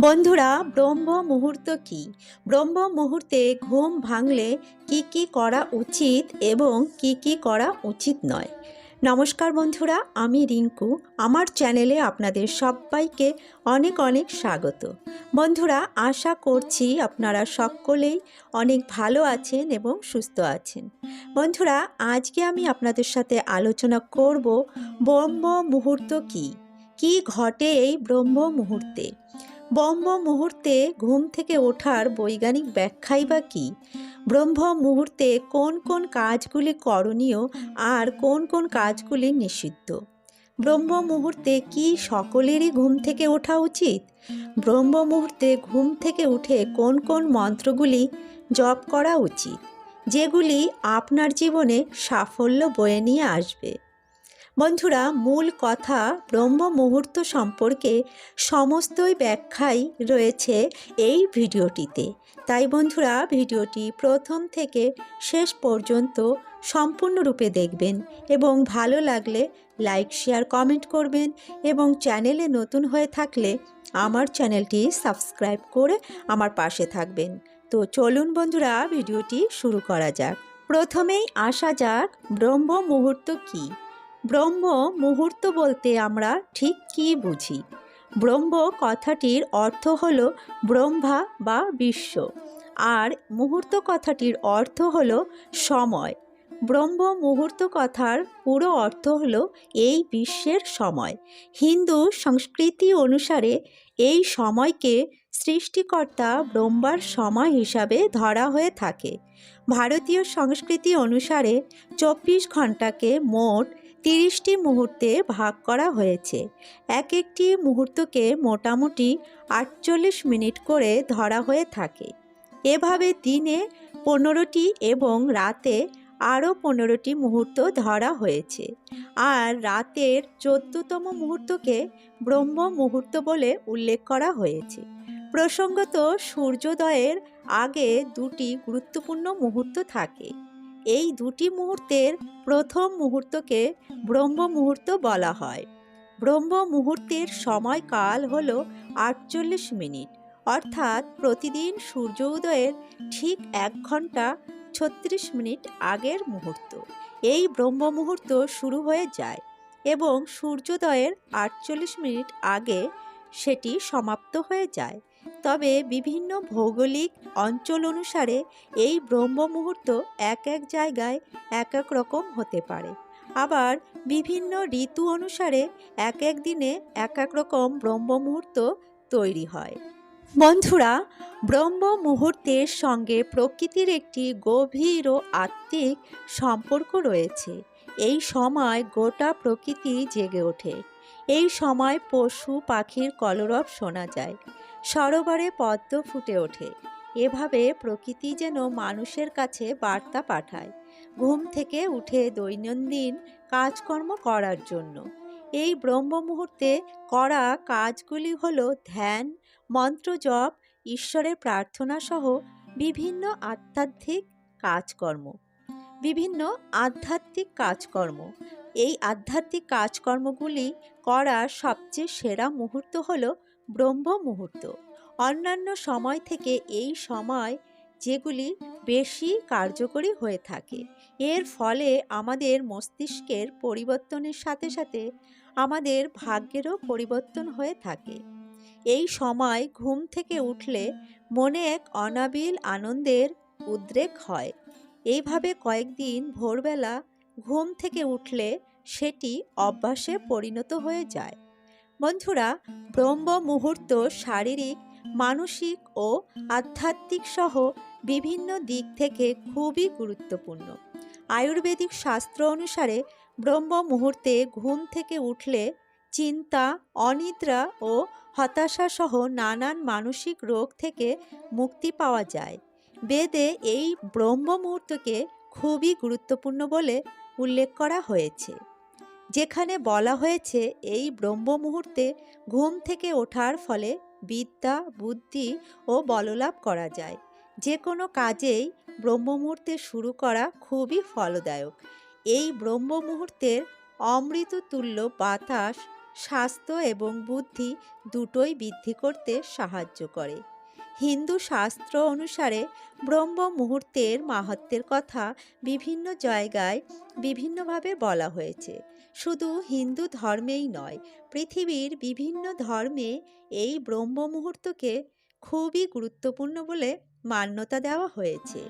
বন্ধুরা, ব্রহ্ম মুহূর্ত কি? ব্রহ্ম মুহূর্তে ঘুম ভাঙলে কি কি করা উচিত এবং কি কি করা উচিত নয়? নমস্কার বন্ধুরা, আমি রিঙ্কু। আমার চ্যানেলে আপনাদের সবাইকে অনেক অনেক স্বাগত। বন্ধুরা, আশা করছি আপনারা সকলেই অনেক ভালো আছেন এবং সুস্থ আছেন। বন্ধুরা, আজকে আমি আপনাদের সাথে আলোচনা করব ব্রহ্ম মুহূর্ত কি? কি ঘটে এই ব্রহ্ম মুহূর্তে? ব্রহ্ম মুহূর্তে ঘুম থেকে ওঠার বৈজ্ঞানিক ব্যাখ্যাই বা কী? ব্রহ্ম মুহূর্তে কোন কোন কাজগুলি করণীয় আর কোন কোন কাজগুলি নিষিদ্ধ? ব্রহ্ম মুহূর্তে কি সকলেরই ঘুম থেকে ওঠা উচিত? ব্রহ্ম মুহূর্তে ঘুম থেকে উঠে কোন কোন মন্ত্রগুলি জপ করা উচিত? যেগুলি আপনার জীবনে সাফল্য বয়ে নিয়ে আসবে। বন্ধুরা, মূল কথা ব্রহ্ম মুহূর্ত সম্পর্কে সমস্তই ব্যাখ্যাই রয়েছে এই ভিডিওটিতে। তাই বন্ধুরা, ভিডিওটি প্রথম থেকে শেষ পর্যন্ত সম্পূর্ণরূপে দেখবেন এবং ভালো লাগলে লাইক, শেয়ার, কমেন্ট করবেন এবং চ্যানেলে নতুন হয়ে থাকলে আমার চ্যানেলটি সাবস্ক্রাইব করে আমার পাশে থাকবেন। তো চলুন বন্ধুরা, ভিডিওটি শুরু করা যাক। প্রথমেই আসা যাক ব্রহ্ম মুহূর্ত কী? ব্রহ্ম মুহূর্ত বলতে আমরা ঠিক কী বুঝি? ব্রহ্ম কথাটির অর্থ হল ব্রহ্মা বা বিশ্ব। আর মুহূর্ত কথাটির অর্থ হল সময়। ব্রহ্ম মুহূর্ত কথার পুরো অর্থ হল এই বিশ্বের সময়। হিন্দু সংস্কৃতি অনুসারে এই সময়কে সৃষ্টিকর্তা ব্রহ্মার সময় হিসাবে ধরা হয়ে থাকে। ভারতীয় সংস্কৃতি অনুসারে চব্বিশ ঘন্টাকে মোট তিরিশটি মুহূর্তে ভাগ করা হয়েছে। এক একটি মুহূর্তকে মোটামুটি আটচল্লিশ মিনিট করে ধরা হয়ে থাকে। এভাবে দিনে পনেরোটি এবং রাতে আরও পনেরোটি মুহূর্ত ধরা হয়েছে। আর রাতের চোদ্দতম মুহূর্তকে ব্রহ্ম মুহূর্ত বলে উল্লেখ করা হয়েছে। প্রসঙ্গত সূর্যোদয়ের আগে দুটি গুরুত্বপূর্ণ মুহূর্ত থাকে। এই দুটি মুহূর্তের প্রথম মুহূর্তকে ব্রহ্ম মুহূর্ত বলা হয়। ব্রহ্ম মুহূর্তের সময়কাল হল আটচল্লিশ মিনিট, অর্থাৎ প্রতিদিন সূর্য উদয়ের ঠিক এক ঘণ্টা ছত্রিশ মিনিট আগের মুহূর্ত। এই ব্রহ্ম মুহূর্ত শুরু হয়ে যায় এবং সূর্যোদয়ের আটচল্লিশ মিনিট আগে সেটি সমাপ্ত হয়ে যায়। তবে বিভিন্ন ভৌগোলিক অঞ্চল অনুসারে এই ব্রহ্ম মুহূর্ত এক এক জায়গায় এক এক রকম হতে পারে। আবার বিভিন্ন ঋতু অনুসারে এক এক দিনে এক এক রকম ব্রহ্ম মুহূর্ত তৈরি হয়। বন্ধুরা ব্রহ্ম মুহূর্তের সঙ্গে প্রকৃতির একটি গভীর ও আত্মিক সম্পর্ক রয়েছে। এই সময় গোটা প্রকৃতি জেগে ওঠে। এই সময় পশু পাখির কলরব শোনা যায়। সরোবরে পদ্ম ফুটে ওঠে। এভাবে প্রকৃতি যেন মানুষের কাছে বার্তা পাঠায়। ঘুম থেকে উঠে দৈনন্দিন কাজকর্ম করার জন্য। এই ব্রহ্ম মুহূর্তে করা কাজগুলি হল ধ্যান, মন্ত্র মন্ত্রজপ ঈশ্বরের প্রার্থনা সহ বিভিন্ন আধ্যাত্মিক কাজকর্ম। বিভিন্ন আধ্যাত্মিক কাজকর্ম। এই আধ্যাত্মিক কাজকর্মগুলি করার সবচেয়ে সেরা মুহূর্ত হল ব্রহ্ম মুহূর্ত অন্যান্য সময় থেকে এই সময় যেগুলি বেশি কার্যকরী হয়ে থাকে, এর ফলে আমাদের মস্তিষ্কের পরিবর্তনের সাথে সাথে আমাদের ভাগ্যেরও পরিবর্তন হয়ে থাকে। এই সময় ঘুম থেকে উঠলে মনে এক অনাবিল আনন্দের উদ্রেক হয়। এইভাবে কয়েকদিন ভোরবেলা ঘুম থেকে উঠলে সেটি অভ্যাসে পরিণত হয়ে যায়। বন্ধুরা ব্রহ্ম মুহূর্ত শারীরিক, মানসিক ও আধ্যাত্মিক সহ বিভিন্ন দিক থেকে খুবই গুরুত্বপূর্ণ। আয়ুর্বেদিক শাস্ত্র অনুসারে ব্রহ্ম মুহূর্তে ঘুম থেকে উঠলে চিন্তা, অনিদ্রা ও হতাশা সহ নানান মানসিক রোগ থেকে মুক্তি পাওয়া যায়। বেদে এই ব্রহ্ম মুহূর্তকে খুবই গুরুত্বপূর্ণ বলে উল্লেখ করা হয়েছে। যেখানে বলা হয়েছে, এই ব্রহ্ম মুহূর্তে ঘুম থেকে ওঠার ফলে বিদ্যা, বুদ্ধি ও বললাভ করা যায়। যে কোনো কাজেই ব্রহ্ম মুহূর্তে শুরু করা খুবই ফলদায়ক। এই ব্রহ্ম মুহূর্তের অমৃততুল্য বাতাস, স্বাস্থ্য এবং বুদ্ধি দুটোই বৃদ্ধি করতে সাহায্য করে। হিন্দু শাস্ত্র অনুসারে ব্রহ্ম মুহূর্তের মাহাত্মের কথা বিভিন্ন জায়গায় বিভিন্নভাবে বলা হয়েছে। শুধু হিন্দু ধর্মেই নয়, পৃথিবীর বিভিন্ন ধর্মে এই ব্রহ্ম মুহূর্তকে খুবই গুরুত্বপূর্ণ বলে মান্যতা দেওয়া হয়েছে।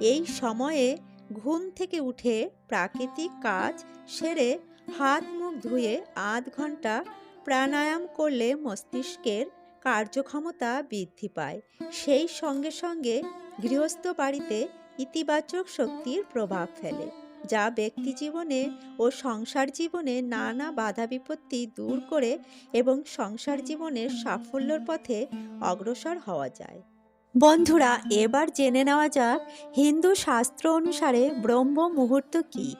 এই সময়ে ঘুম থেকে উঠে প্রাকৃতিক কাজ সেরে হাত মুখ ধুয়ে আধ ঘণ্টা প্রাণায়াম করলে মস্তিষ্কের কার্যক্ষমতা বৃদ্ধি পায়। সেই সঙ্গে সঙ্গে গৃহস্থ বাড়িতে ইতিবাচক শক্তির প্রভাব ফেলে। যা ব্যক্তি জীবনে ও সংসার জীবনে নানা বাধা বিপত্তি দূর করে এবং সংসার জীবনের সাফল্যর পথে অগ্রসর হওয়া যায়। বন্ধুরা, এবার জেনে নেওয়া যাক হিন্দু শাস্ত্র অনুসারে ব্রহ্ম মুহূর্ত কী?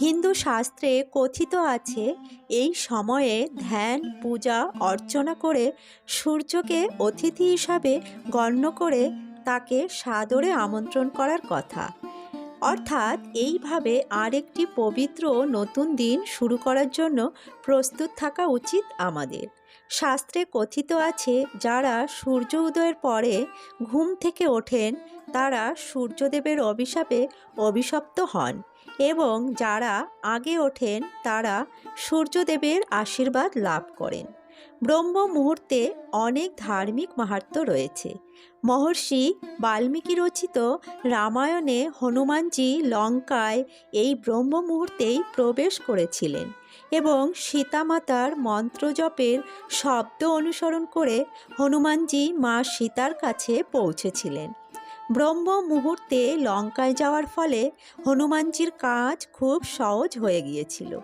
হিন্দু শাস্ত্রে কথিত আছে, এই সময়ে ধ্যান, পূজা, অর্চনা করে সূর্যকে অতিথি হিসাবে গণ্য করে তাকে সাদরে আমন্ত্রণ করার কথা। অর্থাৎ এইভাবে আরেকটি পবিত্র নতুন দিন শুরু করার জন্য প্রস্তুত থাকা উচিত আমাদের। শাস্ত্রে কথিত আছে, যারা সূর্য উদয়ের পরে ঘুম থেকে ওঠেন, তারা সূর্যদেবের অভিশাপে অভিশপ্ত হন এবং যারা আগে ওঠেন, তারা সূর্যদেবের আশীর্বাদ লাভ করেন। ব্রহ্ম মুহূর্তে অনেক ধার্মিক মাহাত্ম্য রয়েছে। মহর্ষি বাল্মীকি রচিত রামায়ণে হনুমানজি লঙ্কায় এই ব্রহ্ম মুহূর্তেই প্রবেশ করেছিলেন এবং সীতামাতার মন্ত্রজপের শব্দ অনুসরণ করে হনুমানজি মা সীতার কাছে পৌঁছেছিলেন। ব্রহ্ম মুহূর্তে লঙ্কায় যাওয়ার ফলে হনুমানজির কাজ খুব সহজ হয়ে গিয়েছিল।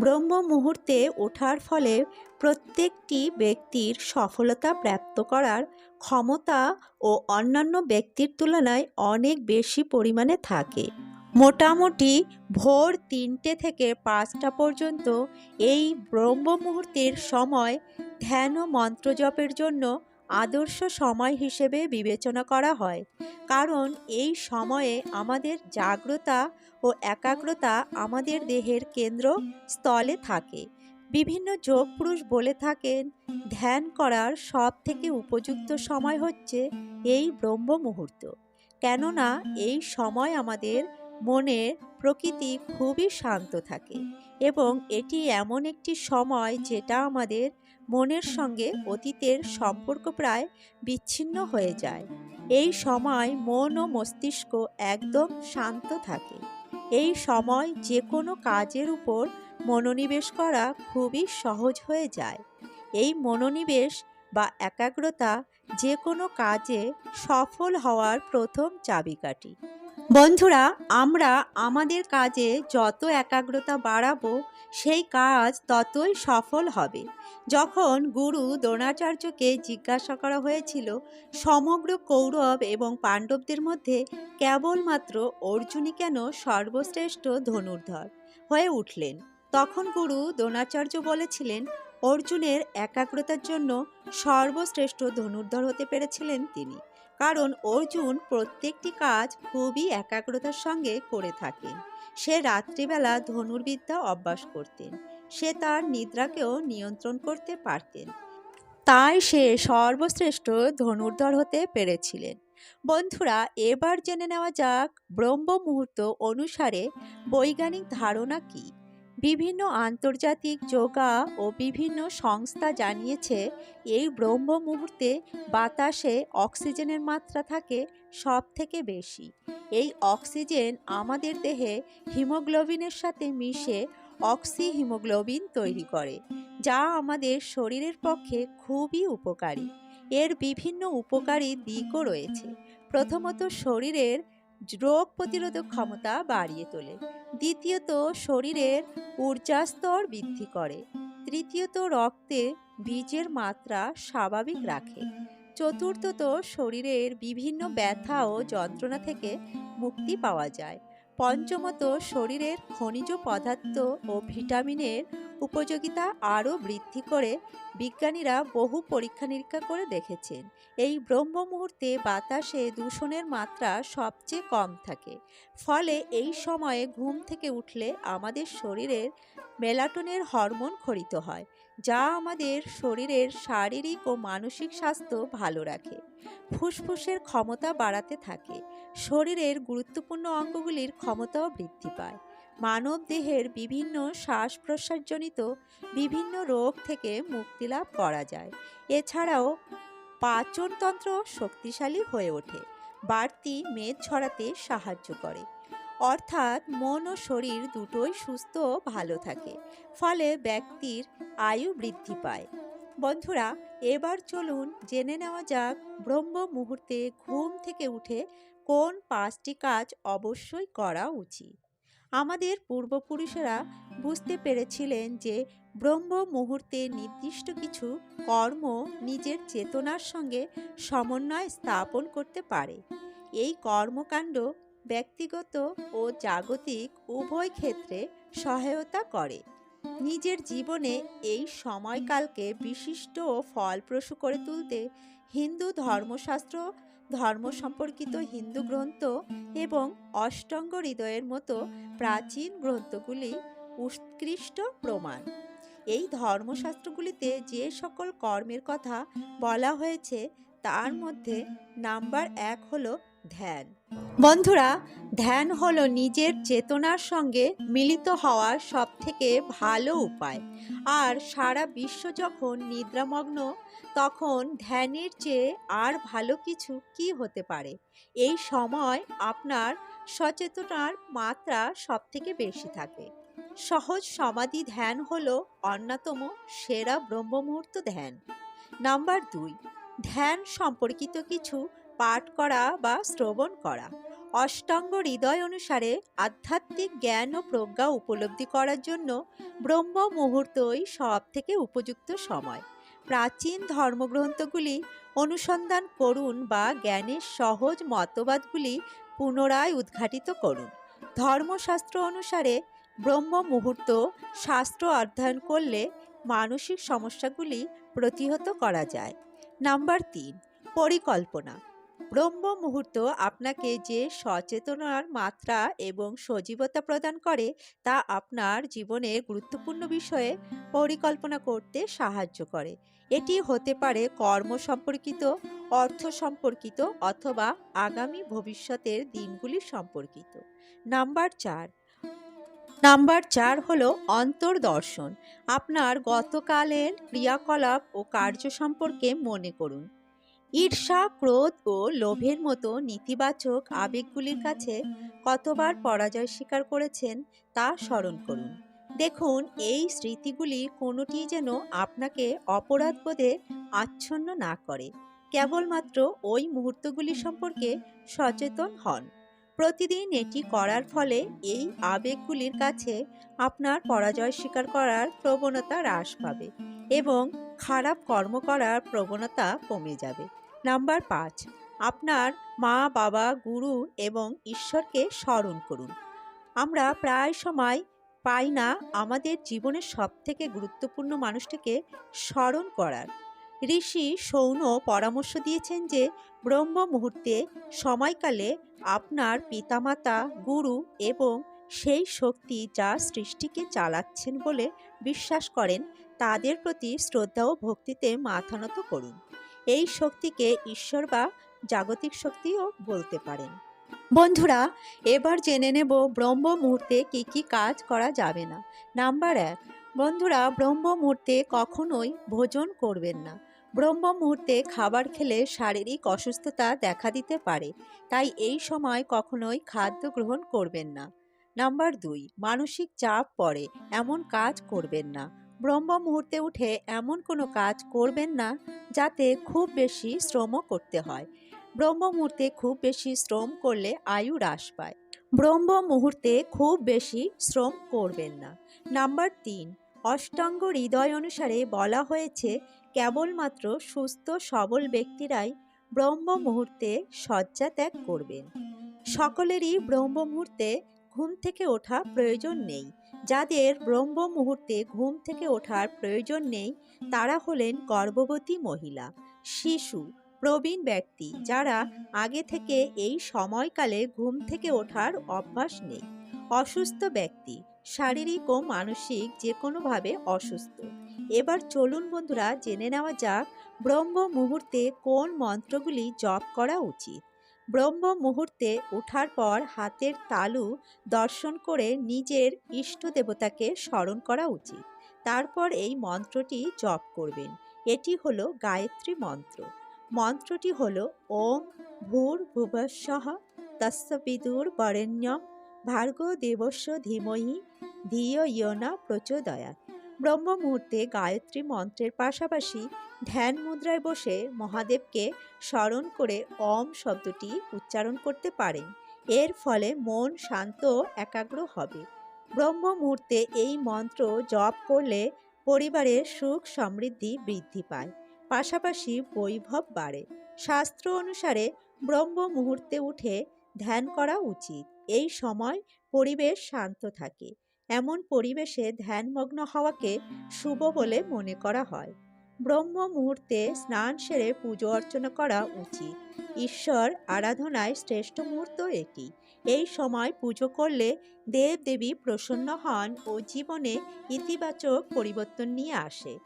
ব্রহ্ম মুহূর্তে ওঠার ফলে প্রত্যেকটি ব্যক্তির সফলতা প্রাপ্ত করার ক্ষমতা ও অন্যান্য ব্যক্তির তুলনায় অনেক বেশি পরিমাণে থাকে। মোটামুটি ভোর তিনটে থেকে পাঁচটা পর্যন্ত এই ব্রহ্ম মুহূর্তের সময় ধ্যান ও মন্ত্রজপের জন্য আদর্শ সময় হিসেবে বিবেচনা করা হয়। কারণ এই সময়ে আমাদের জাগ্রতা ও একাগ্রতা আমাদের দেহের কেন্দ্র স্থলে থাকে। বিভিন্ন যোগ পুরুষ বলে থাকেন, ধ্যান করার সব থেকে উপযুক্ত সময় হচ্ছে এই ব্রহ্ম মুহূর্ত কেননা এই সময় আমাদের মনের প্রকৃতি খুবই শান্ত থাকে এবং এটি এমন একটি সময় যেটা আমাদের মনের সঙ্গে অতীতের সম্পর্ক প্রায় বিচ্ছিন্ন হয়ে যায়। এই সময় মন ও মস্তিষ্ক একদম শান্ত থাকে। এই সময় যে কোনো কাজের উপর মনোনিবেশ করা খুবই সহজ হয়ে যায়। এই মনোনিবেশ বা একাগ্রতা যে কোনো কাজে সফল হওয়ার প্রথম চাবিকাঠি। বন্ধুরা, আমরা আমাদের কাজে যত একাগ্রতা বাড়াবো, সেই কাজ ততই সফল হবে। যখন গুরু দ্রোণাচার্যকে জিজ্ঞাসা করা হয়েছিল, সমগ্র কৌরব এবং পাণ্ডবদের মধ্যে কেবলমাত্র অর্জুনই কেন সর্বশ্রেষ্ঠ ধনুর্ধর হয়ে উঠলেন, তখন গুরু দ্রোণাচার্য বলেছিলেন, অর্জুনের একাগ্রতার জন্য সর্বশ্রেষ্ঠ ধনুর্ধর হতে পেরেছিলেন তিনি। কারণ অর্জুন প্রত্যেকটি কাজ খুবই একাগ্রতার সঙ্গে করে থাকেন সে রাত্রিবেলা ধনুর্বিদ্যা অভ্যাস করতেন। সে তার নিদ্রাকেও নিয়ন্ত্রণ করতে পারতেন। তাই সে সর্বশ্রেষ্ঠ ধনুর্ধর হতে পেরেছিলেন। বন্ধুরা, এবার জেনে নেওয়া যাক ব্রহ্ম মুহূর্ত অনুসারে বৈজ্ঞানিক ধারণা কী? বিভিন্ন আন্তর্জাতিক যোগা ও বিভিন্ন সংস্থা জানিয়েছে, এই ব্রহ্ম মুহূর্তে বাতাসে অক্সিজেনের মাত্রা থাকে সব থেকে বেশি। এই অক্সিজেন আমাদের দেহে হিমোগ্লোবিনের সাথে মিশে অক্সি হিমোগ্লোবিন তৈরি করে, যা আমাদের শরীরের পক্ষে খুবই উপকারী। এর বিভিন্ন উপকারী দিকও রয়েছে। প্রথমত শরীরের রোগ প্রতিরোধক ক্ষমতা বাড়িয়ে তোলে। দ্বিতীয়ত, শরীরের ঊর্জাস্তর বৃদ্ধি করে। তৃতীয়ত, রক্তে বীজের মাত্রা স্বাভাবিক রাখে। চতুর্থত, শরীরের বিভিন্ন ব্যথা ও যন্ত্রণা থেকে মুক্তি পাওয়া যায়। পঞ্চমত শরীরের খনিজ পদার্থ ও ভিটামিনের উপযোগিতা আরও বৃদ্ধি করে বিজ্ঞানীরা বহু পরীক্ষা নিরীক্ষা করে দেখেছেন। এই ব্রহ্ম মুহূর্তে বাতাসে দূষণের মাত্রা সবচেয়ে কম থাকে। ফলে এই সময়ে ঘুম থেকে উঠলে আমাদের শরীরের মেলাটোনের হরমোন খরিত হয়। যা আমাদের শরীরের শারীরিক ও মানসিক স্বাস্থ্য ভালো রাখে। ফুসফুসের ক্ষমতা বাড়াতে থাকে। শরীরের গুরুত্বপূর্ণ অঙ্গগুলির ক্ষমতাও বৃদ্ধি পায়। মানব দেহের বিভিন্ন শ্বাস প্রশ্বাসজনিত বিভিন্ন রোগ থেকে মুক্তি লাভ করা যায়। এছাড়াও পাচনতন্ত্র শক্তিশালী হয়ে ওঠে। বাড়তি মেদ ছড়াতে সাহায্য করে। অর্থাৎ মন ও শরীর দুটোই সুস্থ ভালো থাকে, ফলে ব্যক্তির আয়ু বৃদ্ধি পায়। বন্ধুরা, এবার চলুন জেনে নেওয়া যাক ব্রহ্ম মুহূর্তে ঘুম থেকে উঠে কোন পাঁচটি কাজ অবশ্যই করা উচিত। আমাদের পূর্বপুরুষেরা বুঝতে পেরেছিলেন যে ব্রহ্ম মুহূর্তে নির্দিষ্ট কিছু কর্ম নিজের চেতনার সঙ্গে সমন্বয় স্থাপন করতে পারে। এই কর্মকাণ্ড ব্যক্তিগত ও জাগতিক উভয় ক্ষেত্রে সহায়তা করে। নিজের জীবনে এই সময়কালকে বিশিষ্ট ও ফলপ্রসূ করে তুলতে হিন্দু ধর্মশাস্ত্র, ধর্ম সম্পর্কিত হিন্দু গ্রন্থ এবং অষ্টঙ্গ হৃদয়ের মতো প্রাচীন গ্রন্থগুলি উৎকৃষ্ট প্রমাণ। এই ধর্মশাস্ত্রগুলিতে যে সকল কর্মের কথা বলা হয়েছে, তার মধ্যে নাম্বার এক হলো ধ্যান। বন্ধুরা, ধ্যান হলো নিজের চেতনার সঙ্গে মিলিত হওয়ার সবথেকে ভালো উপায়। আর সারা বিশ্ব যখন নিদ্রামগ্ন, তখন ধ্যানের চেয়ে আর ভালো কিছু কি হতে পারে? এই সময় আপনার সচেতনার মাত্রা সবথেকে বেশি থাকে। সহজ সমাধি ধ্যান হলো অন্যতম সেরা ব্রহ্মমুহূর্ত ধ্যান। নাম্বার দুই, ধ্যান সম্পর্কিত কিছু পাঠ করা বা শ্রবণ করা। অষ্টাঙ্গ হৃদয় অনুসারে আধ্যাত্মিক জ্ঞান ও প্রজ্ঞা উপলব্ধি করার জন্য ব্রহ্ম মুহূর্তই সব থেকে উপযুক্ত সময়। প্রাচীন ধর্মগ্রন্থগুলি অনুসন্ধান করুন বা জ্ঞানের সহজ মতবাদগুলি পুনরায় উদ্ঘাটিত করুন। ধর্মশাস্ত্র অনুসারে ব্রহ্ম মুহূর্ত শাস্ত্র অধ্যয়ন করলে মানসিক সমস্যাগুলি প্রতিহত করা যায়। নাম্বার তিন, পরিকল্পনা। ব্রহ্ম মুহূর্ত আপনাকে যে সচেতনার মাত্রা এবং সজীবতা প্রদান করে, তা আপনার জীবনের গুরুত্বপূর্ণ বিষয়ে পরিকল্পনা করতে সাহায্য করে। এটি হতে পারে কর্ম সম্পর্কিত, অর্থ সম্পর্কিত অথবা আগামী ভবিষ্যতের দিনগুলি সম্পর্কিত। নাম্বার চার। নাম্বার চার হলো অন্তর্দর্শন। আপনার গতকালের ক্রিয়াকলাপ ও কার্য সম্পর্কে মনে করুন। ঈর্ষা, ক্রোধ ও লোভের মতো নেতিবাচক আবেগগুলির কাছে কতবার পরাজয় স্বীকার করেছেন তা স্মরণ করুন। দেখুন, এই স্মৃতিগুলি কোনোটি যেন আপনাকে অপরাধবোধে আচ্ছন্ন না করে। কেবলমাত্র ওই মুহূর্তগুলি সম্পর্কে সচেতন হন। প্রতিদিন এটি করার ফলে এই আবেগগুলির কাছে আপনার পরাজয় স্বীকার করার প্রবণতা হ্রাস পাবে এবং খারাপ কর্ম করার প্রবণতা কমে যাবে। নাম্বার পাঁচ, আপনার মা, বাবা, গুরু এবং ঈশ্বরকে স্মরণ করুন। আমরা প্রায় সময় পাই না আমাদের জীবনের সবথেকে গুরুত্বপূর্ণ মানুষটিকে স্মরণ করার। ঋষি সৌন পরামর্শ দিয়েছেন যে, ব্রহ্ম মুহূর্তে সময়কালে আপনার পিতামাতা, গুরু এবং সেই শক্তি যা সৃষ্টিকে চালাচ্ছেন বলে বিশ্বাস করেন, তাদের প্রতি শ্রদ্ধা ও ভক্তিতে মাথা নত করুন। এই শক্তিকে ঈশ্বর বা জাগতিক শক্তিও বলতে পারেন। বন্ধুরা, এবার জেনে নেব ব্রহ্ম মুহূর্তে কি কি কাজ করা যাবে না। নাম্বার এক, বন্ধুরা ব্রহ্ম মুহূর্তে কখনোই ভোজন করবেন না। ব্রহ্ম মুহূর্তে খাবার খেলে শারীরিক অসুস্থতা দেখা দিতে পারে, তাই এই সময় কখনোই খাদ্য গ্রহণ করবেন না। নাম্বার দুই, মানসিক চাপ পড়ে, এমন কাজ করবেন না। ব্রহ্ম মুহূর্তে উঠে এমন কোনো কাজ করবেন না যাতে খুব বেশি শ্রম করতে হয়। ব্রহ্ম মুহূর্তে খুব বেশি শ্রম করলে আয়ু হ্রাস পায়। ব্রহ্ম মুহূর্তে খুব বেশি শ্রম করবেন না। নাম্বার তিন, অষ্টাঙ্গ হৃদয় অনুসারে বলা হয়েছে, কেবলমাত্র সুস্থ সবল ব্যক্তিরাই ব্রহ্ম মুহূর্তে শয্যা ত্যাগ করবেন। সকলেরই ব্রহ্ম মুহূর্তে ঘুম থেকে ওঠা প্রয়োজন নেই। যাদের ব্রহ্ম মুহূর্তে ঘুম থেকে ওঠার প্রয়োজন নেই, তারা হলেন গর্ভবতী মহিলা, শিশু, প্রবীণ ব্যক্তি যারা আগে থেকে এই সময়কালে ঘুম থেকে ওঠার অভ্যাস নেই। অসুস্থ ব্যক্তি, শারীরিক ও মানসিক যে কোনোভাবে অসুস্থ। এবার চলুন বন্ধুরা, জেনে নেওয়া যাক ব্রহ্ম মুহূর্তে কোন মন্ত্রগুলি জপ করা উচিত। ব্রহ্ম মুহূর্তে ওঠার পর হাতের তালু দর্শন করে নিজের ইষ্ট দেবতাকে স্মরণ করা উচিত। তারপর এই মন্ত্রটি জপ করবেন। এটি হলো গায়ত্রী মন্ত্র। মন্ত্রটি হলো, ওম ভূর ভুবস্বহ তস্য বিদুর বরেণ্যম ভার্গ দেবস্য ধীমহি ধিয় ইয়না প্রচোদয়াত ব্রহ্ম মুহূর্তে গায়ত্রী মন্ত্রের পাশাপাশি ধ্যান মুদ্রায় বসে মহাদেবকে স্মরণ করে অম শব্দটি উচ্চারণ করতে পারেন। এর ফলে মন শান্ত একাগ্র হবে। ব্রহ্ম মুহূর্তে এই মন্ত্র জপ করলে পরিবারের সুখ সমৃদ্ধি বৃদ্ধি পায়, পাশাপাশি বৈভব বাড়ে। শাস্ত্র অনুসারে ব্রহ্ম মুহূর্তে উঠে ধ্যান করা উচিত। এই সময় পরিবেশ শান্ত থাকে। এমন পরিবেশে ধ্যানমগ্ন হওয়াকে শুভ বলে মনে করা হয়। ব্রহ্ম মুহূর্তে স্নান সেরে পুজো অর্চনা করা উচিত। ঈশ্বর আরাধনায় শ্রেষ্ঠ মুহূর্ত এটি। এই সময় পুজো করলে দেব দেবী প্রসন্ন হন ও জীবনে ইতিবাচক পরিবর্তন নিয়ে আসে।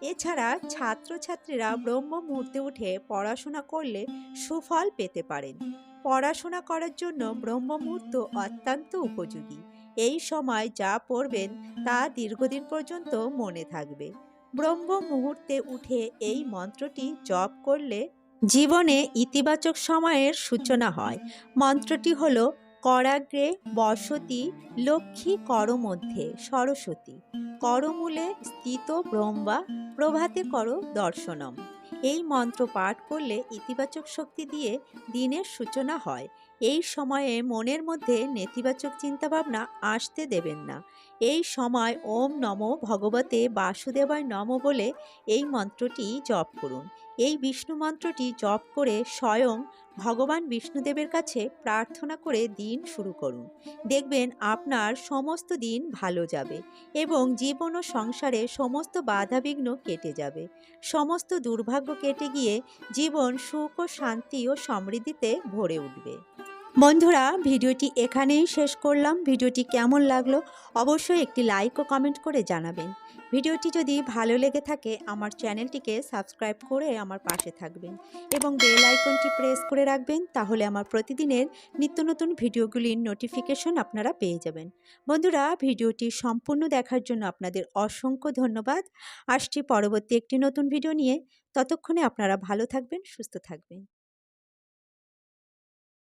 এছাড়া ছাত্রছাত্রীরা ব্রহ্ম মুহূর্তে উঠে পড়াশোনা করলে সুফল পেতে পারেন। পড়াশোনা করার জন্য ব্রহ্ম মুহূর্ত অত্যন্ত উপযোগী। এই সময় যা পড়বেন তা দীর্ঘদিন পর্যন্ত মনে থাকবে। ব্রহ্ম মুহূর্তে উঠে এই মন্ত্রটি জপ করলে জীবনে ইতিবাচক সময়ের সূচনা হয়। মন্ত্রটি হল, করাগ্রে বসতি লক্ষ্মী কর মধ্যে সরস্বতী। করমূলে স্থিত ব্রহ্মা, প্রভাতে কর দর্শনম। এই মন্ত্র পাঠ করলে ইতিবাচক শক্তি দিয়ে দিনের সূচনা হয়। এই সময়ে মনের মধ্যে নেতিবাচক চিন্তাভাবনা আসতে দেবেন না। এই সময় ওম নম ভগবতে বাসুদেবায় নম বলে এই মন্ত্রটি জপ করুন। এই বিষ্ণু মন্ত্রটি জপ করে স্বয়ং ভগবান বিষ্ণুদেবের কাছে প্রার্থনা করে দিন শুরু করুন। দেখবেন আপনার সমস্ত দিন ভালো যাবে এবং জীবন ও সংসারে সমস্ত বাধাবিঘ্ন কেটে যাবে। সমস্ত দুর্ভাগ্য কেটে গিয়ে জীবন সুখ ও শান্তি ও সমৃদ্ধিতে ভরে উঠবে। বন্ধুরা, ভিডিওটি এখানেই শেষ করলাম। ভিডিওটি কেমন লাগল অবশ্যই একটি লাইক ও কমেন্ট করে জানাবেন। ভিডিওটি যদি ভালো লেগে থাকে, আমার চ্যানেলটিকে সাবস্ক্রাইব করে আমার পাশে থাকবেন এবং বেল আইকনটি প্রেস করে রাখবেন, তাহলে আমার প্রতিদিনের নিত্য নতুন ভিডিওগুলির নোটিফিকেশন আপনারা পেয়ে যাবেন। বন্ধুরা, ভিডিওটি সম্পূর্ণ দেখার জন্য আপনাদের অসংখ্য ধন্যবাদ। আসছি পরবর্তী একটি নতুন ভিডিও নিয়ে। ততক্ষণে আপনারা ভালো থাকবেন, সুস্থ থাকবেন।